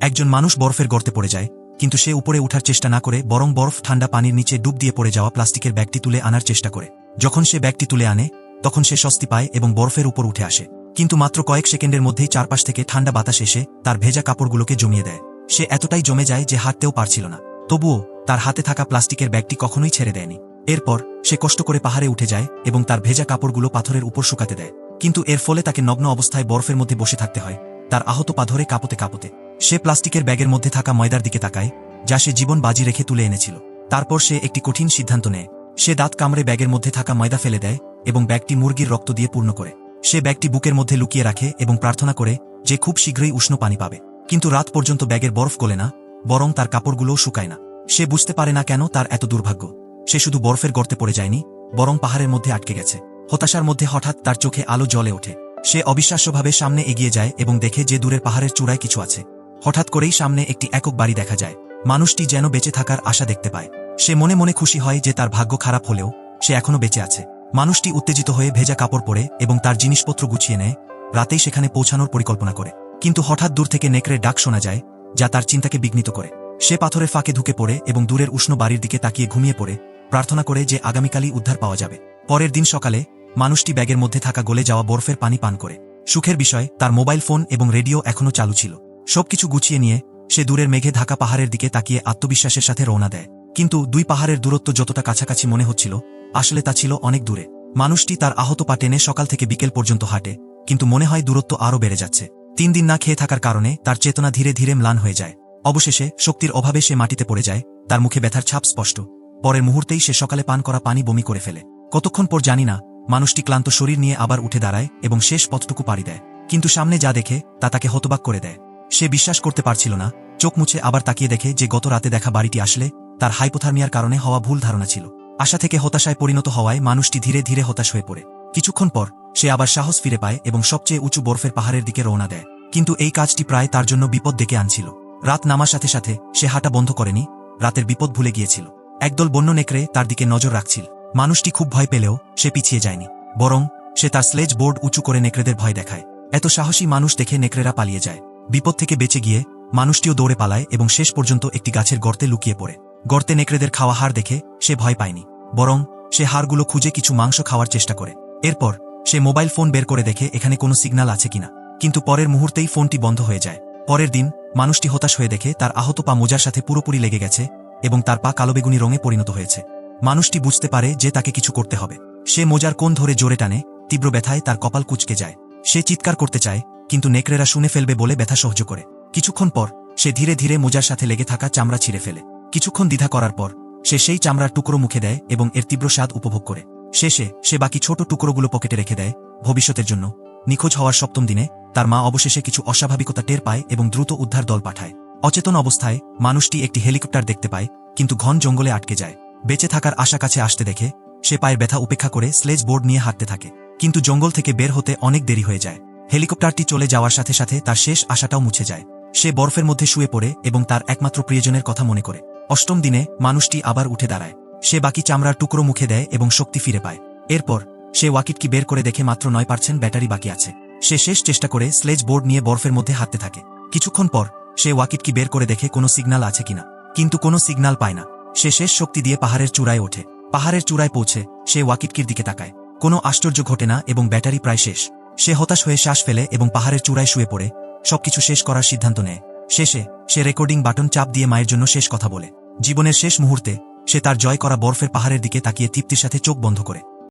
একজন মানুষ বরফের গর্তে পড়ে যায়, কিন্তু সে উপরে ওঠার চেষ্টা না করে বরং বরফ ঠান্ডা পানির নিচে ডুব দিয়ে পড়ে যাওয়া প্লাস্টিকের ব্যাগটি তুলে আনার চেষ্টা করে। যখন সে ব্যাগটি তুলে আনে, তখন সে স্বস্তি পায় এবং বরফের উপর উঠে আসে। কিন্তু মাত্র কয়েক সেকেন্ডের মধ্যেই চারপাশ থেকে ঠান্ডা বাতাস এসে তার ভেজা কাপড়গুলোকে জমিয়ে দেয়। সে এতটাই জমে যায় যে হাঁটতেও পারছিল না। তবুও তার হাতে থাকা প্লাস্টিকের ব্যাগটি কখনোই ছেড়ে দেয়নি। এরপর সে কষ্ট করে পাহাড়ে উঠে যায় এবং তার ভেজা কাপড়গুলো পাথরের উপর শুকাতে দেয়। কিন্তু এর ফলে তাকে নগ্ন অবস্থায় বরফের মধ্যে বসে থাকতে হয়। তার আহত পা ধরে কাঁপতে কাঁপতে। সে প্লাস্টিকের ব্যাগের মধ্যে থাকা ময়দার দিকে তাকায়, যা সে জীবন বাজি রেখে তুলে এনেছিল। তারপর সে একটি কঠিন সিদ্ধান্ত নেয়। সে দাঁত কামড়ে ব্যাগের মধ্যে থাকা ময়দা ফেলে দেয় এবং ব্যাগটি মুরগির রক্ত দিয়ে পূর্ণ করে। সে ব্যাগটি বুকের মধ্যে লুকিয়ে রাখে এবং প্রার্থনা করে যে খুব শীঘ্রই উষ্ণ পানি পাবে। কিন্তু রাত পর্যন্ত ব্যাগের বরফ গলে না, বরং তার কাপড়গুলোও শুকায় না। সে বুঝতে পারে না কেন তার এত দুর্ভাগ্য। সে শুধু বরফের গর্তে পড়ে যায়নি, বরং পাহাড়ের মধ্যে আটকে গেছে। হতাশার মধ্যে হঠাৎ তার চোখে আলো জ্বলে ওঠে। সে অবিশ্বাস্যভাবে সামনে এগিয়ে যায় এবং দেখে যে দূরের পাহাড়ের চূড়ায় কিছু আছে। হঠাৎ করেই সামনে একটি একক বাড়ি দেখা যায়। মানুষটি যেন বেঁচে থাকার আশা দেখতে পায়। সে মনে মনে খুশি হয় যে তার ভাগ্য খারাপ হলেও সে এখনও বেঁচে আছে। মানুষটি উত্তেজিত হয়ে ভেজা কাপড় পরে এবং তার জিনিসপত্র গুছিয়ে নেয়, রাতেই সেখানে পৌঁছানোর পরিকল্পনা করে। কিন্তু হঠাৎ দূর থেকে নেকড়ে ডাক শোনা যায়, যা তার চিন্তাকে বিঘ্নিত করে। সে পাথরে ফাঁকে ঢুকে পড়ে এবং দূরের উষ্ণ বাড়ির দিকে তাকিয়ে ঘুমিয়ে পড়ে, প্রার্থনা করে যে আগামীকালই উদ্ধার পাওয়া যাবে। পরের দিন সকালে, মানুষটি ব্যাগের মধ্যে থাকা গলে যাওয়া বরফের পানি পান করে। সুখের বিষয়, তার মোবাইল ফোন এবং রেডিও এখনও চালু ছিল। সবকিছু গুছিয়ে নিয়ে সে দূরের মেঘে ঢাকা পাহাড়ের দিকে তাকিয়ে আত্মবিশ্বাসের সাথে রওনা দেয়। কিন্তু দুই পাহাড়ের দূরত্ব যতটা কাছাকাছি মনে হচ্ছিল, আসলে তা ছিল অনেক দূরে। মানুষটি তার আহত পা টেনে সকাল থেকে বিকেল পর্যন্ত হাঁটে, কিন্তু মনে হয় দূরত্ব আরও বেড়ে যাচ্ছে। তিন দিন না খেয়ে থাকার কারণে তার চেতনা ধীরে ধীরে ম্লান হয়ে যায়। অবশেষে শক্তির অভাবে সে মাটিতে পড়ে যায়, তার মুখে ব্যথার ছাপ স্পষ্ট। পরের মুহূর্তেই সে সকালে পান করা পানি বমি করে ফেলে। কতক্ষণ পর জানি না, মানুষটি ক্লান্ত শরীর নিয়ে আবার উঠে দাঁড়ায় এবং শেষ পথটুকু পাড়ি দেয়। কিন্তু সামনে যা দেখে, তা তাকে হতবাক করে দেয়। সে বিশ্বাস করতে পারছিল না, চোখ মুছে আবার তাকিয়ে দেখে যে গত রাতে দেখা বাড়িটি আসলে তার হাইপোথার্মিয়ার কারণে হওয়া ভুল ধারণা ছিল। আশা থেকে হতাশায় পরিণত হওয়ায় মানুষটি ধীরে ধীরে হতাশ হয়ে পড়ে। কিছুক্ষণ পর সে আবার সাহস ফিরে পায় এবং সবচেয়ে উঁচু বরফের পাহাড়ের দিকে রওনা দেয়। কিন্তু এই কাজটি প্রায় তার জন্য বিপদ ডেকে আনছিল। রাত নামার সাথে সাথে সে হাঁটা বন্ধ করেনি, রাতের বিপদ ভুলে গিয়েছিল। একদল বন্য নেকড়ে তার দিকে নজর রাখছিল। মানুষটি খুব ভয় পেলেও সে পিছিয়ে যায়নি, বরং সে তার স্লেজ বোর্ড উঁচু করে নেকড়েদের ভয় দেখায়। এত সাহসী মানুষ দেখে নেকড়েরা পালিয়ে যায়। বিপদ থেকে বেঁচে গিয়ে মানুষটিও দৌড়ে পালায় এবং শেষ পর্যন্ত একটি গাছের গর্তে লুকিয়ে পড়ে। গর্তে নেকড়েদের খাওয়া হাড় দেখে সে ভয় পায়নি, বরং সে হাড়গুলো খুঁজে কিছু মাংস খাওয়ার চেষ্টা করে। এরপর সে মোবাইল ফোন বের করে দেখে এখানে কোনো সিগন্যাল আছে কিনা। কিন্তু পরের মুহূর্তেই ফোনটি বন্ধ হয়ে যায়। পরের দিন মানুষটি হতাশ হয়ে দেখে তার আহত পা মোজার সাথে পুরোপুরি লেগে গেছে এবং তার পা কালোবেগুনি রঙে পরিণত হয়েছে। মানুষটি বুঝতে পারে যে তাকে কিছু করতে হবে। সে মোজার কোন ধরে জোরে টানে, তীব্র ব্যথায় তার কপাল কুচকে যায়। সে চিৎকার করতে চায় কিন্তু নেকড়েরা শুনে ফেলবে বলে ব্যথা সহ্য করে। কিছুক্ষণ পর, সে ধীরে ধীরে মোজার সাথে লেগে থাকা চামড়া ছিঁড়ে ফেলে। কিছুক্ষণ দ্বিধা করার পর, সে সেই চামড়ার টুকরো মুখে দেয় এবং এর তীব্র স্বাদ উপভোগ করে। শেষে, সে বাকি ছোট টুকরোগুলো পকেটে রেখে দেয়। ভবিষ্যতের জন্য, নিখোঁজ হওয়ার সপ্তম দিনে, তার মা অবশেষে কিছু অস্বাভাবিকতা টের পায় এবং দ্রুত উদ্ধার দল পাঠায়। অচেতন অবস্থায়, মানুষটি একটি হেলিকপ্টার দেখতে পায়, কিন্তু ঘন জঙ্গলে আটকে যায়। বেঁচে থাকার আশা কাছে আসতে দেখে, সে পায়ের ব্যথা উপেক্ষা করে স্লেজ বোর্ড নিয়ে হাঁটতে থাকে। কিন্তু জঙ্গল থেকে বের হতে অনেক দেরি হয়ে যায়। হেলিকপ্টারটি চলে যাওয়ার সাথে সাথে তার শেষ আশাটাও মুছে যায়। সে বরফের মধ্যে শুয়ে পড়ে এবং তার একমাত্র প্রিয়জনের কথা মনে করে। অষ্টম দিনে মানুষটি আবার উঠে দাঁড়ায়। সে বাকি চামড়ার টুকরো মুখে দেয় এবং শক্তি ফিরে পায়। এরপর সে ওয়াকিটকি বের করে দেখে মাত্র নয় পার্সেন্ট ব্যাটারি বাকি আছে। সে শেষ চেষ্টা করে স্লেজ বোর্ড নিয়ে বরফের মধ্যে হাঁটতে থাকে। কিছুক্ষণ পর সে ওয়াকিটকি বের করে দেখে কোনো সিগনাল আছে কিনা। কিন্তু কোনো সিগনাল পায় না। সে শেষ শক্তি দিয়ে পাহাড়ের চূড়ায় ওঠে। পাহাড়ের চূড়ায় পৌঁছে সে ওয়াকিটকির দিকে তাকায়। কোনো আশ্চর্য ঘটে না এবং ব্যাটারি প্রায় শেষ। সে হতাশ হয়ে শ্বাস ফেলে এবং পাহাড়ের চূড়ায় শুয়ে পড়ে। সবকিছু শেষ করার সিদ্ধান্ত নেয়। শেষে সে রেকর্ডিং বাটন চাপ দিয়ে মায়ের জন্য শেষ কথা বলে। জীবনের শেষ মুহূর্তে সে তার জয় করা বরফের পাহাড়ের দিকে তাকিয়ে তৃপ্তির সাথে চোখ বন্ধ করে।